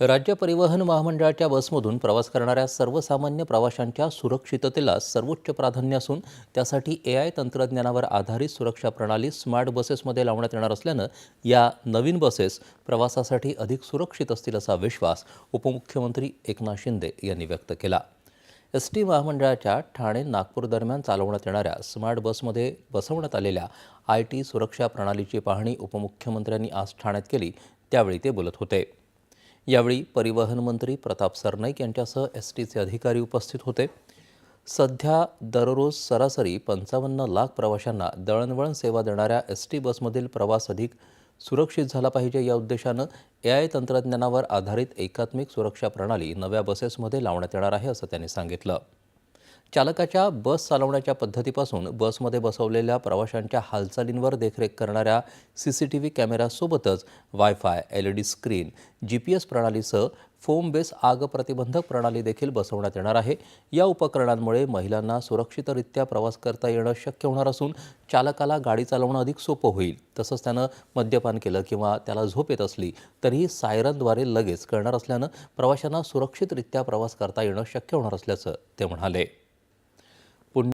राज्य परिवहन महामंडळाच्या बसमधून प्रवास करणाऱ्या सर्वसामान्य प्रवाशांच्या सुरक्षिततेला सर्वोच्च प्राधान्य असून त्यासाठी ए आय तंत्रज्ञानावर आधारित सुरक्षा प्रणाली स्मार्ट बसेसमध्ये लावण्यात येणार असल्यानं या नवीन बसेस प्रवासासाठी अधिक सुरक्षित असतील असा विश्वास उपमुख्यमंत्री एकनाथ शिंदे यांनी व्यक्त केला. एस टी महामंडळाच्या ठाणे नागपूर दरम्यान चालवण्यात येणाऱ्या स्मार्ट बसमध्ये बसवण्यात आलेल्या आय टी सुरक्षा प्रणालीची पाहणी उपमुख्यमंत्र्यांनी आज ठाण्यात केली त्यावेळी ते बोलत होते. यावेळी परिवहन मंत्री प्रताप सरनाईक यांच्यासह एस टीचे अधिकारी उपस्थित होते. सध्या दररोज सरासरी पंचावन्न लाख प्रवाशांना दळणवळण सेवा देणाऱ्या एस टी बसमधील प्रवास अधिक सुरक्षित झाला पाहिजे या उद्देशानं ए आय तंत्रज्ञानावर आधारित एकात्मिक सुरक्षा प्रणाली नव्या बसेसमध्ये लावण्यात येणार आहे असं त्यांनी सांगितलं. चालकाच्या बस चालवण्याच्या पद्धतीपासून बसमध्ये बसवलेल्या प्रवाशांच्या हालचालींवर देखरेख करणाऱ्या C C T V कॅमेऱ्यासोबतच wifi L E D screen G P S प्रणालीसह फोम बेस आग प्रतिबंधक प्रणाली देखील बसवण्यात येणार आहे. या उपकरणांमुळे महिलांना सुरक्षितरित्या प्रवास करता येणं शक्य होणार असून चालकाला गाडी चालवणं अधिक सोपं होईल. तसंच त्यानं मद्यपान केलं किंवा त्याला झोप येत असली तरीही सायरनद्वारे लगेच कळणार असल्यानं प्रवाशांना सुरक्षितरित्या प्रवास करता येणं शक्य होणार असल्याचं ते म्हणाले.